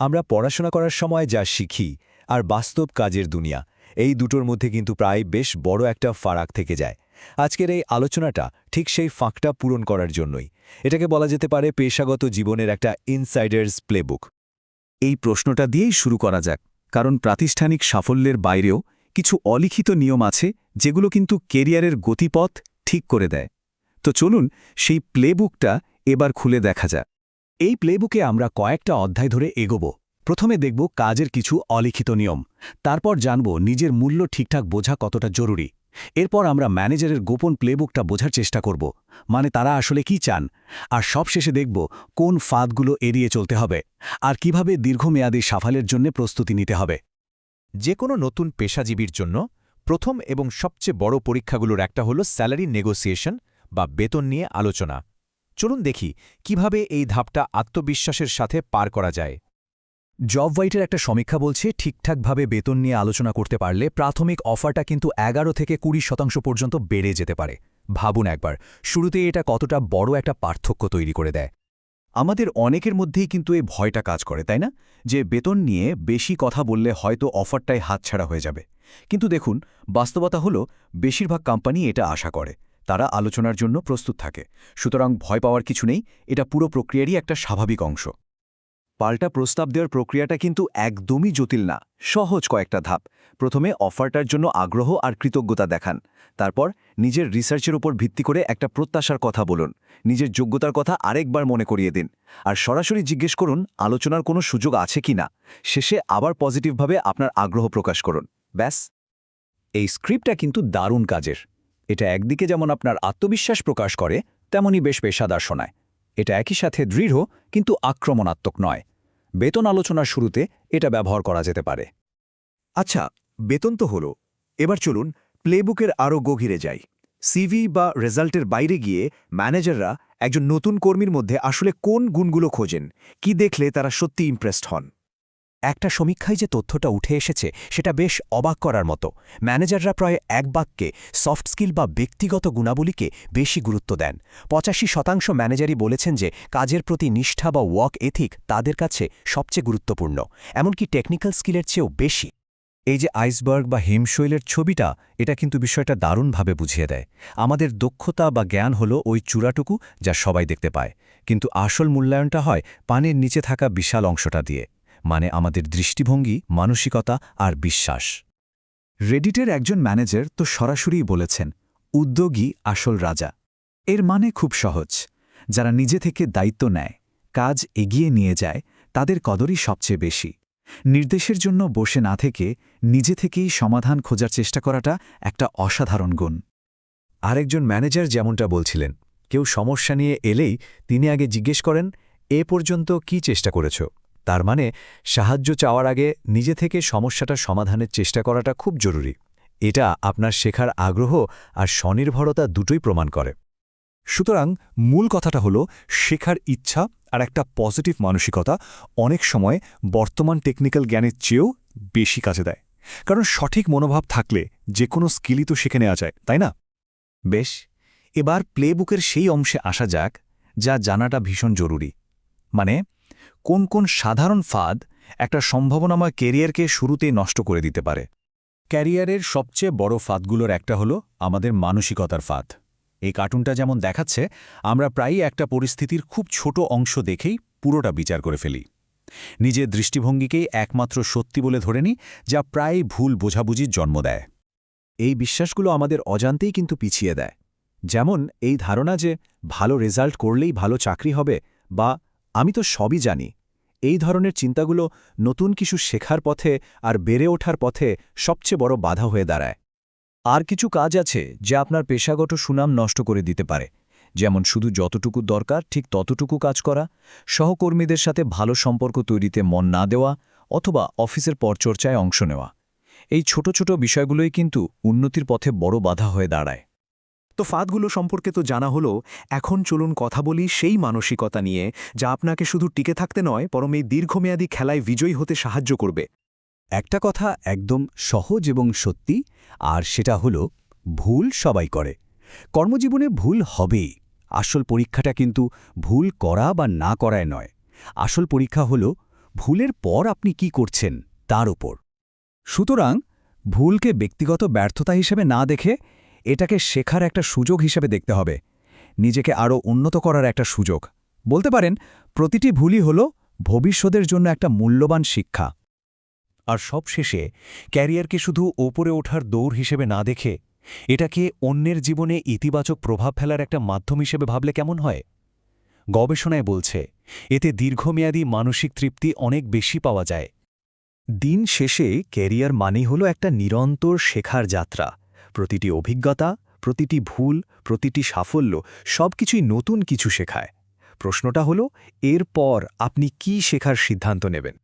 আমরা পড়াশোনা করার সময় যা শিখি আর বাস্তব কাজের দুনিয়া, এই দুটোর মধ্যে কিন্তু প্রায় বেশ বড় একটা ফারাক থেকে যায়। আজকের এই আলোচনাটা ঠিক সেই ফাঁকটা পূরণ করার জন্যই। এটাকে বলা যেতে পারে পেশাগত জীবনের একটা ইনসাইডার্স প্লেবুক। এই প্রশ্নটা দিয়েই শুরু করা যাক, কারণ প্রাতিষ্ঠানিক সাফল্যের বাইরেও কিছু অলিখিত নিয়ম আছে যেগুলো কিন্তু কেরিয়ারের গতিপথ ঠিক করে দেয়। তো চলুন সেই প্লেবুকটা এবার খুলে দেখা যাক। এই প্লেবুকে আমরা কয়েকটা অধ্যায় ধরে এগোব। প্রথমে দেখব কাজের কিছু অলিখিত নিয়ম। তারপর জানব নিজের মূল্য ঠিকঠাক বোঝা কতটা জরুরি। এরপর আমরা ম্যানেজারের গোপন প্লেবুকটা বোঝার চেষ্টা করব মানে তারা আসলে কি চান। আর সবশেষে দেখব কোন ফাঁদগুলো এড়িয়ে চলতে হবে, আর কীভাবে দীর্ঘমেয়াদী সাফালের জন্য প্রস্তুতি নিতে হবে। যে কোনো নতুন পেশাজীবীর জন্য প্রথম এবং সবচেয়ে বড় পরীক্ষাগুলোর একটা হলো স্যালারি নেগোসিয়েশন বা বেতন নিয়ে আলোচনা। চলুন দেখি কীভাবে এই ধাপটা আত্মবিশ্বাসের সাথে পার করা যায়। জব ওয়াইটের একটা সমীক্ষা বলছে, ঠিকঠাকভাবে বেতন নিয়ে আলোচনা করতে পারলে প্রাথমিক অফারটা কিন্তু এগারো থেকে কুড়ি শতাংশ পর্যন্ত বেড়ে যেতে পারে। ভাবুন একবার, শুরুতে এটা কতটা বড় একটা পার্থক্য তৈরি করে দেয়। আমাদের অনেকের মধ্যেই কিন্তু এই ভয়টা কাজ করে, তাই না? যে বেতন নিয়ে বেশি কথা বললে হয়তো অফারটাই হাতছাড়া হয়ে যাবে। কিন্তু দেখুন, বাস্তবতা হলো, বেশিরভাগ কোম্পানি এটা আশা করে। তারা আলোচনার জন্য প্রস্তুত থাকে। সুতরাং ভয় পাওয়ার কিছু নেই, এটা পুরো প্রক্রিয়ারই একটা স্বাভাবিক অংশ। পাল্টা প্রস্তাব দেওয়ার প্রক্রিয়াটা কিন্তু একদমই জটিল না, সহজ কয়েকটা ধাপ। প্রথমে অফারটার জন্য আগ্রহ আর কৃতজ্ঞতা দেখান। তারপর নিজের রিসার্চের উপর ভিত্তি করে একটা প্রত্যাশার কথা বলুন। নিজের যোগ্যতার কথা আরেকবার মনে করিয়ে দিন। আর সরাসরি জিজ্ঞেস করুন, আলোচনার কোনো সুযোগ আছে কি না? শেষে আবার পজিটিভভাবে আপনার আগ্রহ প্রকাশ করুন। ব্যাস। এই স্ক্রিপ্টটা কিন্তু দারুণ কাজের। এটা একদিকে যেমন আপনার আত্মবিশ্বাস প্রকাশ করে তেমনই বেশ পেশাদার শোনায়। এটা একই সাথে দৃঢ়, কিন্তু আক্রমণাত্মক নয়। বেতন আলোচনার শুরুতে এটা ব্যবহার করা যেতে পারে। আচ্ছা বেতন তো হলো। এবার চলুন প্লেবুকের আরও গভীরে যাই। সিভি বা রেজাল্টের বাইরে গিয়ে ম্যানেজাররা একজন নতুন কর্মীর মধ্যে আসলে কোন গুণগুলো খোঁজেন? কি দেখলে তারা সত্যি ইমপ্রেসড হন? একটা সমীক্ষায় যে তথ্যটা উঠে এসেছে, সেটা বেশ অবাক করার মতো। ম্যানেজাররা প্রায় এক বাক্যে সফট স্কিল বা ব্যক্তিগত গুণাবলীকে বেশি গুরুত্ব দেন। পঁচাশি শতাংশ ম্যানেজারই বলেছেন যে, কাজের প্রতি নিষ্ঠা বা ওয়াক এথিক তাদের কাছে সবচেয়ে গুরুত্বপূর্ণ, এমনকি টেকনিক্যাল স্কিলের চেয়েও বেশি। এই যে আইসবার্গ বা হিমশৈলের ছবিটা, এটা কিন্তু বিষয়টা দারুণভাবে বুঝিয়ে দেয়। আমাদের দক্ষতা বা জ্ঞান হলো ওই চূড়াটুকু যা সবাই দেখতে পায়। কিন্তু আসল মূল্যায়নটা হয় পানির নিচে থাকা বিশাল অংশটা দিয়ে। মানে আমাদের দৃষ্টিভঙ্গি, মানসিকতা আর বিশ্বাস। রেডিটের একজন ম্যানেজার তো সরাসরি বলেছেন, উদ্যোগী আসল রাজা। এর মানে খুব সহজ। যারা নিজে থেকে দায়িত্ব নেয়, কাজ এগিয়ে নিয়ে যায়, তাদের কদরই সবচেয়ে বেশি। নির্দেশের জন্য বসে না থেকে নিজে থেকেই সমাধান খোঁজার চেষ্টা করাটা একটা অসাধারণ গুণ। আরেকজন ম্যানেজার যেমনটা বলছিলেন, কেউ সমস্যা নিয়ে এলেই তিনি আগে জিজ্ঞেস করেন, এ পর্যন্ত কি চেষ্টা করেছ? তার মানে সাহায্য চাওয়ার আগে নিজে থেকে সমস্যাটা সমাধানের চেষ্টা করাটা খুব জরুরি। এটা আপনার শেখার আগ্রহ আর স্বনির্ভরতা দুটোই প্রমাণ করে। সুতরাং মূল কথাটা হলো, শেখার ইচ্ছা আর একটা পজিটিভ মানসিকতা অনেক সময় বর্তমান টেকনিক্যাল জ্ঞানের চেয়েও বেশি কাজে দেয়। কারণ সঠিক মনোভাব থাকলে যে কোনো স্কিলই তো শিখে নেওয়া যায়, তাই না? বেশ, এবার প্লেবুকের সেই অংশে আসা যাক, যা জানাটা ভীষণ জরুরি। মানে কোন কোন সাধারণ ফাঁদ একটা সম্ভাবনাময় কেরিয়ারকে শুরুতেই নষ্ট করে দিতে পারে। ক্যারিয়ারের সবচেয়ে বড় ফাঁদগুলোর একটা হলো আমাদের মানসিকতার ফাঁদ। এই কার্টুনটা যেমন দেখাচ্ছে, আমরা প্রায়ই একটা পরিস্থিতির খুব ছোট অংশ দেখেই পুরোটা বিচার করে ফেলি। নিজের দৃষ্টিভঙ্গিকেই একমাত্র সত্যি বলে ধরে নিই, যা প্রায় ভুল বোঝাবুঝির জন্ম দেয়। এই বিশ্বাসগুলো আমাদের অজান্তেই কিন্তু পিছিয়ে দেয়। যেমন এই ধারণা যে ভালো রেজাল্ট করলেই ভালো চাকরি হবে বা আমি তো সবই জানি। এই ধরনের চিন্তাগুলো নতুন কিছু শেখার পথে আর বেড়ে ওঠার পথে সবচেয়ে বড় বাধা হয়ে দাঁড়ায়। আর কিছু কাজ আছে যা আপনার পেশাগত সুনাম নষ্ট করে দিতে পারে। যেমন শুধু যতটুকু দরকার, ঠিক ততটুকু কাজ করা, সহকর্মীদের সাথে ভালো সম্পর্ক তৈরিতে মন না দেওয়া অথবা অফিসের পরচর্চায় অংশ নেওয়া। এই ছোট ছোট বিষয়গুলোই কিন্তু উন্নতির পথে বড় বাধা হয়ে দাঁড়ায়। তো ফাঁদগুলো সম্পর্কে তো জানা হলো, এখন চলুন কথা বলি সেই মানসিকতা নিয়ে, যা আপনাকে শুধু টিকে থাকতে নয়, বরং এই দীর্ঘমেয়াদী খেলায় বিজয়ী হতে সাহায্য করবে। একটা কথা একদম সহজ এবং সত্যি, আর সেটা হলো, ভুল সবাই করে। কর্মজীবনে ভুল হবেই, আসল পরীক্ষাটা কিন্তু ভুল করা বা না করায় নয়। আসল পরীক্ষা হলো, ভুলের পর আপনি কি করছেন তার উপর। সুতরাং, ভুলকে ব্যক্তিগত ব্যর্থতা হিসেবে না দেখে এটাকে শেখার একটা সুযোগ হিসেবে দেখতে হবে। নিজেকে আরও উন্নত করার একটা সুযোগ। বলতে পারেন, প্রতিটি ভুলই হল ভবিষ্যতের জন্য একটা মূল্যবান শিক্ষা। আর সবশেষে, ক্যারিয়ারকে শুধু ওপরে ওঠার দৌড় হিসেবে না দেখে, এটাকে অন্যের জীবনে ইতিবাচক প্রভাব ফেলার একটা মাধ্যম হিসেবে ভাবলে কেমন হয়? গবেষণায় বলছে, এতে দীর্ঘমেয়াদী মানসিক তৃপ্তি অনেক বেশি পাওয়া যায়। দিন শেষে ক্যারিয়ার মানেই হলো একটা নিরন্তর শেখার যাত্রা। প্রতিটি অভিজ্ঞতা, প্রতিটি ভুল, প্রতিটি সাফল্য সব কিছুই নতুন কিছু শেখায়। প্রশ্নটা হলো, এরপর আপনি কি শেখার সিদ্ধান্ত নেবেন?